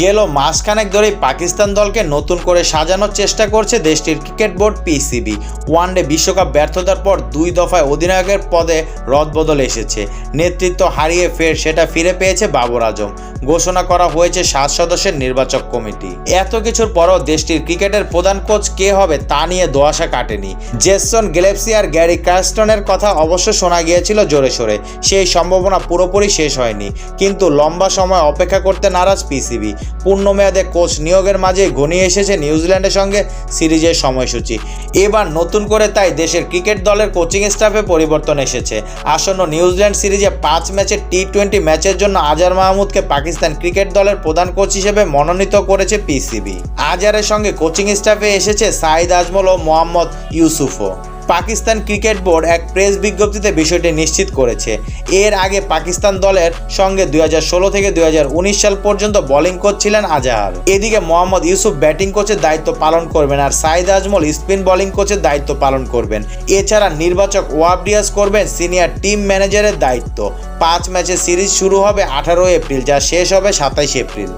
গেল মাসখানেক ধরেই পাকিস্তান দলকে নতুন করে সাজানোর চেষ্টা করছে দেশটির ক্রিকেট বোর্ড পিসিবি। ওয়ানডে বিশ্বকাপ ব্যর্থতার পর দুই দফায় অধিনায়কের পদে রদবদল এসেছে। নেতৃত্ব হারিয়ে ফের সেটা ফিরে পেয়েছে বাবর আজম। ঘোষণা করা হয়েছে সাত সদস্যের নির্বাচক কমিটি। এত কিছুর পরও দেশটির ক্রিকেটের প্রধান কোচ কে হবে তা নিয়ে দোয়াশা কাটেনি। জেসন গ্লেপসি আর গ্যারি ক্রাস্টনের কথা অবশ্য শোনা গিয়েছিল জোরে সোরে। সেই সম্ভাবনা পুরোপুরি শেষ হয়নি। কিন্তু লম্বা সময় অপেক্ষা করতে নারাজ পিসিবি। পূর্ণমেয়াদে কোচ নিয়োগের মাঝে ঘনিয়ে এসেছে নিউজিল্যান্ডের সঙ্গে সিরিজের সময়সূচি। এবার নতুন করে তাই দেশের ক্রিকেট দলের কোচিং স্টাফে পরিবর্তন এসেছে। আসন্ন নিউজিল্যান্ড সিরিজে পাঁচ ম্যাচের টি টোয়েন্টি ম্যাচের জন্য আজার মাহমুদকে পাকিস্তান ক্রিকেট দলের প্রধান কোচ হিসেবে মনোনীত করেছে পিসিবি। আজারের সঙ্গে কোচিং স্টাফে এসেছে সাইদ আজমল ও মোহাম্মদ ইউসুফও। পাকিস্তান ক্রিকেট বোর্ড এক প্রেস বিজ্ঞপ্তিতে বিষয়টি নিশ্চিত করেছে। এর আগে পাকিস্তান দলের সঙ্গে দুই হাজার ষোলো থেকে দুই হাজার উনিশ সাল পর্যন্ত বোলিং কোচ ছিলেন আজাহার। এদিকে মোহাম্মদ ইউসুফ ব্যাটিং কোচের দায়িত্ব পালন করবেন আর সাইদ আজমল স্পিন বোলিং কোচের দায়িত্ব পালন করবেন। এছাড়া নির্বাচক ওয়াব ডিয়াস করবেন সিনিয়র টিম ম্যানেজারের দায়িত্ব। পাঁচ ম্যাচের সিরিজ শুরু হবে আঠারো এপ্রিল, যা শেষ হবে সাতাইশ এপ্রিল।